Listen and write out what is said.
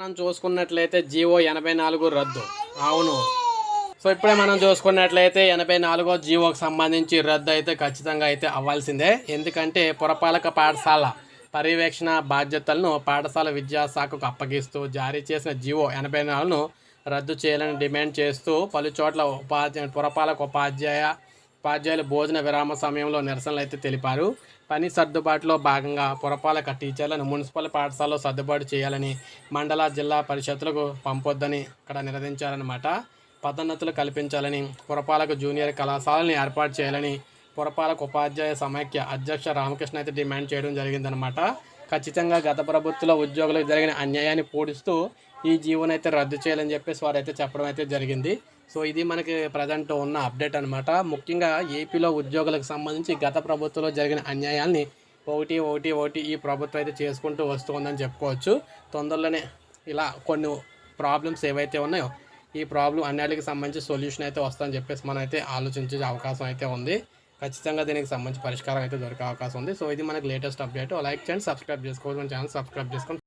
మనం చూసుకున్నట్లయితే జియో ఎనభై నాలుగు రద్దు. అవును. సో ఇప్పుడే మనం చూసుకున్నట్లయితే ఎనభై నాలుగో జీవోకి సంబంధించి రద్దు అయితే ఖచ్చితంగా అయితే అవ్వాల్సిందే. ఎందుకంటే పురపాలక పాఠశాల పర్యవేక్షణ బాధ్యతలను పాఠశాల విద్యాశాఖకు అప్పగిస్తూ జారీ చేసిన జివో ఎనభై నాలుగును రద్దు చేయాలని డిమాండ్ చేస్తూ పలు చోట్ల ఉపాధ్యాయ పురపాలక ఉపాధ్యాయ ఉపాధ్యాయులు భోజన విరామ సమయంలో నిరసనలు అయితే తెలిపారు. పని సర్దుబాటులో భాగంగా పురపాలక టీచర్లను మున్సిపల్ పాఠశాలలో సర్దుబాటు చేయాలని మండల జిల్లా పరిషత్తులకు పంపొద్దని ఇక్కడ నిరదించారనమాట పదోన్నతులు కల్పించాలని పురపాలక జూనియర్ కళాశాలని ఏర్పాటు చేయాలని పురపాలక ఉపాధ్యాయ సమైక్య అధ్యక్ష రామకృష్ణ అయితే డిమాండ్ చేయడం జరిగిందనమాట ఖచ్చితంగా గత ప్రభుత్వంలో ఉద్యోగులకు జరిగిన అన్యాయాన్ని పూడిస్తూ ఈ జీవోని అయితే రద్దు చేయాలని చెప్పేసి వారు అయితే చెప్పడం అయితే జరిగింది. సో ఇది మనకి ప్రజెంట్ ఉన్న అప్డేట్ అనమాట ముఖ్యంగా ఏపీలో ఉద్యోగులకు సంబంధించి గత ప్రభుత్వంలో జరిగిన అన్యాయాల్ని ఒకటి ఒకటి ఒకటి ఈ ప్రభుత్వం అయితే చేసుకుంటూ వస్తుందని చెప్పుకోవచ్చు. తొందరలోనే ఇలా కొన్ని ప్రాబ్లమ్స్ ఏవైతే ఉన్నాయో ఈ ప్రాబ్లం అన్నిటికి సంబంధించి సొల్యూషన్ అయితే వస్తుందని చెప్పేసి మనం అయితే ఆలోచించే అవకాశం అయితే ఉంది. ఖచ్చితంగా దీనికి సంబంధించి పరిష్కారం అయితే దొరికే అవకాశం ఉంది. సో ఇది మనకి లేటెస్ట్ అప్డేట్. లైక్ చేయండి సబ్స్క్రైబ్ చేసుకోవచ్చు మన ఛానల్ సబ్స్క్రైబ్ చేసుకొని